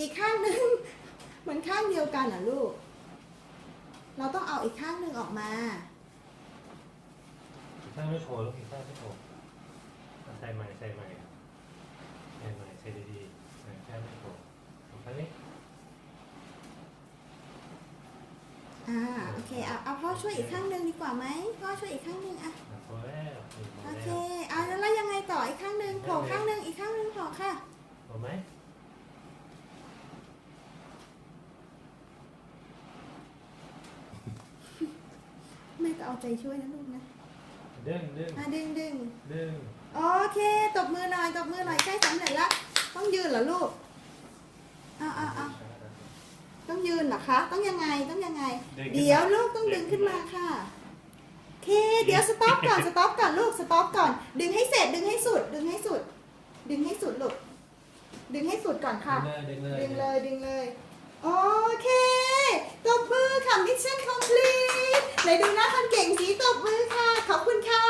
อีกข้างหนึ่งมันข้างเดียวกันเหรอลูก เราต้องเอาอีกข้างหนึ่งออกมา อีกข้างไม่โผล่ลูกอีกข้างไม่โผล่อะใส่ใหม่ใส่ใหม่ใส่ใหม่ใส่ดีๆใส่แค่ไม่โผล่ของข้างนี้อ่าโอเคเอาเอาพ่อช่วยอีกข้างหนึ่งดีกว่าไหมพ่อช่วยอีกข้างหนึ่งอะอะพอแล้วนี่พอโอแล้เคว เอาแล้วแล้วยังไงต่ออีกข้างหนึ่งโผล่ข้างหนึ่งอีกข้างหนึ่งโผล่ค่ะ พอไหม แม่ก็เอาใจช่วยนะลูกนะดึงดึงอะดึงดึงดึงโอเค ตบมือหน่อย ตบมือหน่อย ใกล้สำเร็จแล้วต้องยืนเหรอลูกเอาเอาเอาต้องยืนเหรอคะ ต้องยังไง ต้องยังไง เดี๋ยวลูกต้องดึงขึ้นมาค่ะโอเค เดี๋ยวสต็อปก่อน สต็อปก่อนลูก สต็อปก่อน ดึงให้เสร็จ ดึงให้สุด ดึงให้สุด ดึงให้สุดลูก ดึงให้สุดก่อนค่ะ ดึงเลย ดึงเลย ดึงเลย โอเค ตบมือค่ะ Mission complete ไหนดูหน้าคนเก่งสีตบมือค่ะ ขอบคุณค่ะ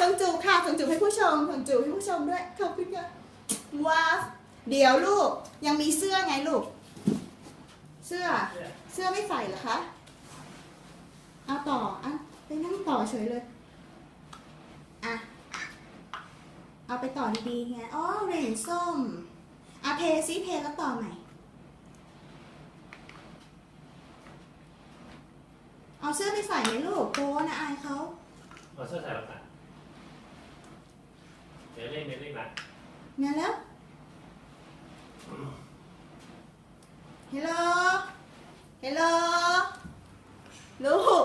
ส่งจูบค่ะส่งจูบให้ผู้ชมส่งจูบให้ผู้ชมด้วย ขอบคุณค่ะ ว้าว เดี๋ยวลูก ยังมีเสื้อไงลูก เสื้อ เสื้อไม่ใส่เหรอคะ เอาต่อ อะ ไปนั่งต่อเฉยเลย อะ เอาไปต่อดีๆไง อ๋อเรียญส้มอะเพซิเพแล้วต่อใหม่ เอาเสื้อไปใส่ไหมลูกโป้นะอายเขาเอาเสื้อใส่แล้วกันเดี๋ยวเล่นเดี๋ยวเล่นละงั้นแล้วฮัลโหลฮัลโหลลูก